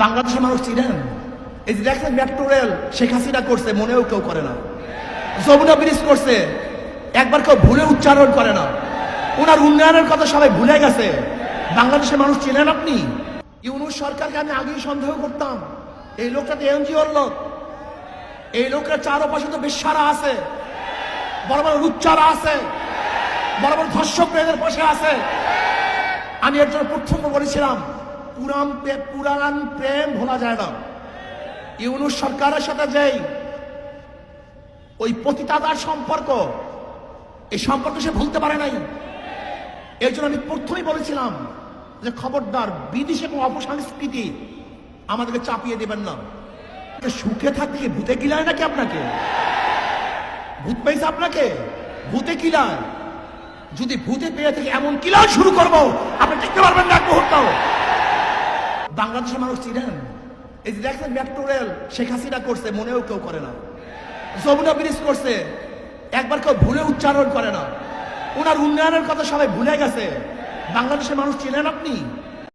বাংলাদেশের মানুষ চিনেন? এই যে দেখছেন মেট্রো রেল, শেখ হাসিনা করছে, মনেও কেউ করে না। যমুনা ব্রিজ করছে, একবার কেউ ভুলে উচ্চারণ করে না। ওনার উন্নয়নের কথা সবাই ভুলে গেছে। বাংলাদেশের মানুষ চিনেন আপনি? ইউনুস সরকারকে আমি আগেই সন্দেহ করতাম। এই লোকটা তো এনজিওর লোক। এই লোকটা চারপাশে তো বেশারা আছে। বড় বড় লুচ্চারা আছে। বড় বড় ধর্ষক পাশে আছে। আমি এর জন্য প্রথম বলেছিলাম পুরান প্রে- পুরান প্রেম ভোলা যায় না। ইউনুস সরকারের সাথে যেই ওই পতিতাদার সম্পর্ক, এই সম্পর্ক সে ভুলতে পারে নাই। এর জন্য আমি প্রথমেই বলেছিলাম যে খবরদার বিদেশি এবং অপসংস্কৃতি আমাদেরকে চাপিয়ে দেবেন না। সুখে থাকতে কি ভূতে কিলায় নাকি আপনাকে? ভূত পেয়েছে আপনাকে? ভূতে কিলায় যদি ভূতে পেয়ে থেকে, এমন কিলার শুরু করব। আপনি দেখতে পারবেন না এক মুহূর্ত। বাংলাদেশের মানুষ চিনেন? এই যে দেখেন মেট্রো রেল, শেখ হাসিনা করছে, মনেও কেউ করে না। যমুনা ব্রিজ করছে, একবার কেউ ভুলে উচ্চারণ করে না। ওনার উন্নয়নের কথা সবাই ভুলে গেছে। বাংলাদেশের মানুষ চিনেন আপনি?